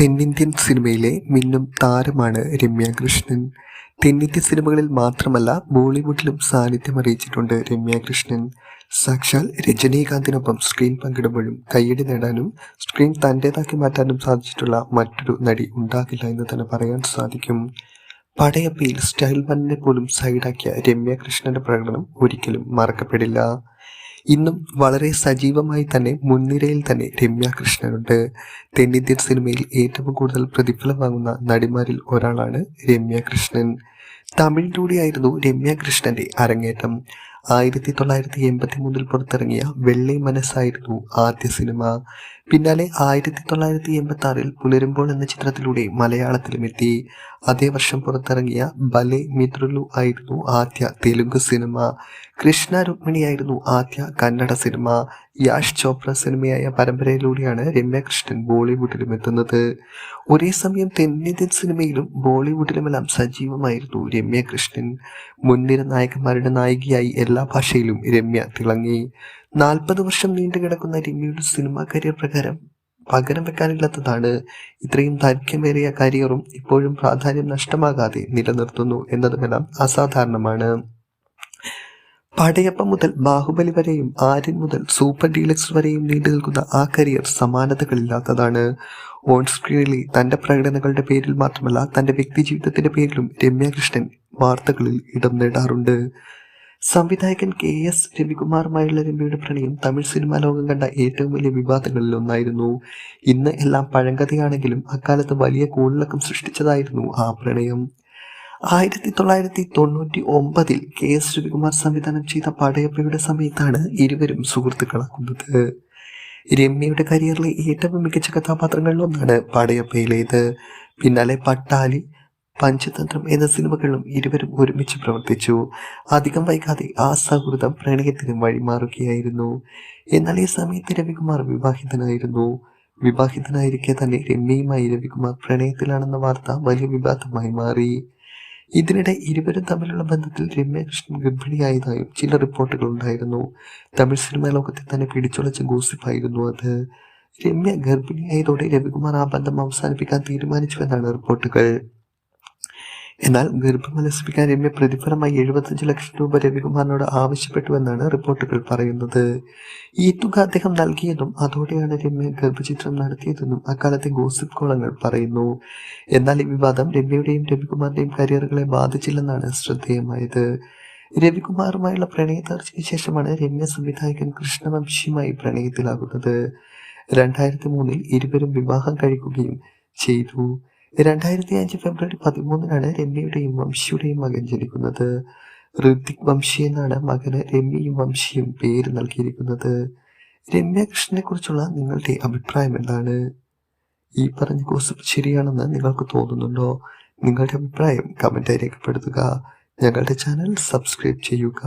തെന്നിന്ത്യൻ സിനിമയിലെ മിന്നും താരമാണ് രമ്യ കൃഷ്ണൻ. തെന്നിന്ത്യൻ സിനിമകളിൽ മാത്രമല്ല ബോളിവുഡിലും സാന്നിധ്യം അറിയിച്ചിട്ടുണ്ട് രമ്യ കൃഷ്ണൻ. സാക്ഷാൽ രജനീകാന്തിനൊപ്പം സ്ക്രീൻ പങ്കിടുമ്പോഴും കയ്യടി നേടാനും സ്ക്രീൻ തന്റേതാക്കി മാറ്റാനും സാധിച്ചിട്ടുള്ള മറ്റൊരു നടി ഉണ്ടാകില്ല എന്ന് തന്നെ പറയാൻ സാധിക്കും. പടയപ്പയിൽ സ്റ്റൈൽ മണ്ണിനെ പോലും സൈഡാക്കിയ രമ്യ കൃഷ്ണന്റെ പ്രകടനം ഒരിക്കലും മറക്കപ്പെടില്ല. ഇന്നും വളരെ സജീവമായി തന്നെ മുൻനിരയിൽ തന്നെ രമ്യ കൃഷ്ണനുണ്ട്. തെന്നിന്ത്യൻ സിനിമയിൽ ഏറ്റവും കൂടുതൽ പ്രതിഫലം വാങ്ങുന്ന നടിമാരിൽ ഒരാളാണ് രമ്യ കൃഷ്ണൻ. തമിഴിലൂടെയായിരുന്നു രമ്യ കൃഷ്ണന്റെ അരങ്ങേറ്റം. ആയിരത്തി തൊള്ളായിരത്തി എൺപത്തി മൂന്നിൽ പുറത്തിറങ്ങിയ വെള്ളി മനസ്സായിരുന്നു ആദ്യ സിനിമ. പിന്നാലെ ആയിരത്തി തൊള്ളായിരത്തി എൺപത്തി ആറിൽ പുലരുമ്പോൾ എന്ന ചിത്രത്തിലൂടെ മലയാളത്തിലും എത്തി. അതേ വർഷം പുറത്തിറങ്ങിയ ബലെ മിത്രലു ആയിരുന്നു ആദ്യ തെലുങ്ക് സിനിമ. കൃഷ്ണ രുക്മിണി ആയിരുന്നു ആദ്യ കന്നഡ സിനിമ. യാഷ് ചോപ്ര സിനിമയായ പരമ്പരയിലൂടെയാണ് രമ്യകൃഷ്ണൻ ബോളിവുഡിലും എത്തുന്നത്. ഒരേ സമയം തെന്നിന്ത്യൻ സിനിമയിലും ബോളിവുഡിലുമെല്ലാം സജീവമായിരുന്നു രമ്യകൃഷ്ണൻ മുൻനിര നായകന്മാരുടെ നായികയായി എല്ലാ ഭാഷയിലും രമ്യ തിളങ്ങി. നാൽപ്പത് വർഷം നീണ്ടു കിടക്കുന്ന രമ്യയുടെ സിനിമാ കരിയർ പ്രകാരം പകരം വെക്കാനില്ലാത്തതാണ്. ഇത്രയും ദൈർഘ്യമേറിയ കരിയറും ഇപ്പോഴും പ്രാധാന്യം നഷ്ടമാകാതെ നിലനിർത്തുന്നു എന്നതുമെല്ലാം അസാധാരണമാണ്. പടയപ്പം മുതൽ ബാഹുബലി വരെയും ആര്യൻ മുതൽ സൂപ്പർ ഡീലക്സ് വരെയും നീണ്ടു നിൽക്കുന്ന ആ കരിയർ സമാനതകളില്ലാത്തതാണ്. ഓൺ സ്ക്രീനിലെ തന്റെ പ്രകടനങ്ങളുടെ പേരിൽ മാത്രമല്ല തന്റെ വ്യക്തി ജീവിതത്തിന്റെ പേരിലും രമ്യകൃഷ്ണൻ വാർത്തകളിൽ ഇടം നേടാറുണ്ട്. സംവിധായകൻ കെ എസ് രവികുമാറുമായുള്ള രമ്യയുടെ പ്രണയം തമിഴ് സിനിമാ ലോകം കണ്ട ഏറ്റവും വലിയ വിവാദങ്ങളിൽ ഒന്നായിരുന്നു. ഇന്ന് എല്ലാം പഴങ്കഥയാണെങ്കിലും അക്കാലത്ത് വലിയ കൂളിളക്കം സൃഷ്ടിച്ചതായിരുന്നു ആ പ്രണയം. ആയിരത്തി തൊള്ളായിരത്തി തൊണ്ണൂറ്റി ഒമ്പതിൽ കെ എസ് രവികുമാർ സംവിധാനം ചെയ്ത പടയപ്പയുടെ സമയത്താണ് ഇരുവരും സുഹൃത്തുക്കളാക്കുന്നത് രമ്യയുടെ കരിയറിലെ ഏറ്റവും മികച്ച കഥാപാത്രങ്ങളിലൊന്നാണ് പടയപ്പയിലേത്. പിന്നാലെ പട്ടാലി പഞ്ചതന്ത്രം എന്ന സിനിമകളിലും ഇരുവരും ഒരുമിച്ച് പ്രവർത്തിച്ചു. അധികം വൈകാതെ ആ സൗഹൃദം പ്രണയത്തിന് വഴിമാറുകയായിരുന്നു. എന്നാൽ ഈ സമയത്ത് രവികുമാർ വിവാഹിതനായിരുന്നു. വിവാഹിതനായിരിക്കെ തന്നെ രമ്യയുമായി രവികുമാർ പ്രണയത്തിലാണെന്ന വാർത്ത വലിയ വിവാദമായി മാറി. ഇതിനിടെ ഇരുവരും തമ്മിലുള്ള ബന്ധത്തിൽ രമ്യ കൃഷ്ണൻ ഗർഭിണിയായതായും ചില റിപ്പോർട്ടുകൾ ഉണ്ടായിരുന്നു. തമിഴ് സിനിമാ ലോകത്തെ തന്നെ പിടിച്ചുളച്ച ഗോസിപ്പായിരുന്നു അത്. രമ്യ ഗർഭിണിയായതോടെ രവികുമാർ ആ ബന്ധം അവസാനിപ്പിക്കാൻ തീരുമാനിച്ചുവെന്നാണ് റിപ്പോർട്ടുകൾ. എന്നാൽ ഗർഭം അലസിപ്പിക്കാൻ രമ്യ പ്രതിഫലമായി എഴുപത്തഞ്ച് ലക്ഷം രൂപ രവികുമാറിനോട് ആവശ്യപ്പെട്ടുവെന്നാണ് റിപ്പോർട്ടുകൾ പറയുന്നത്. ഈ തുക അദ്ദേഹം നൽകിയതും അതോടെയാണ് രമ്യ ഗർഭചിത്രം നടത്തിയതെന്നും അക്കാലത്തെ ഗോസിപ്പ് കോളങ്ങൾ പറയുന്നു. എന്നാൽ ഈ വിവാദം രമ്യയുടെയും രവികുമാറിന്റെയും കരിയറുകളെ ബാധിച്ചില്ലെന്നാണ് ശ്രദ്ധേയമായത്. രവികുമാറുമായുള്ള പ്രണയത്തർച്ചയ്ക്ക് ശേഷമാണ് രമ്യ സംവിധായകൻ കൃഷ്ണവംശിയുമായി പ്രണയത്തിലാകുന്നത്. രണ്ടായിരത്തി മൂന്നിൽ ഇരുവരും വിവാഹം കഴിക്കുകയും ചെയ്തു. രണ്ടായിരത്തി അഞ്ച് ഫെബ്രുവരി പതിമൂന്നിനാണ് രമ്യയുടെയും വംശിയുടെയും മകൻ ജനിക്കുന്നത്. ഋതിക് വംശി എന്നാണ് മകന് രമ്യയും വംശിയും പേര് നൽകിയിരിക്കുന്നത്. രമ്യ കൃഷ്ണനെ കുറിച്ചുള്ള നിങ്ങളുടെ അഭിപ്രായം എന്താണ്? ഈ പറഞ്ഞ കോഴ്സ് ശരിയാണെന്ന് നിങ്ങൾക്ക് തോന്നുന്നുണ്ടോ? നിങ്ങളുടെ അഭിപ്രായം കമന്റായി രേഖപ്പെടുത്തുക. ഞങ്ങളുടെ ചാനൽ സബ്സ്ക്രൈബ് ചെയ്യുക.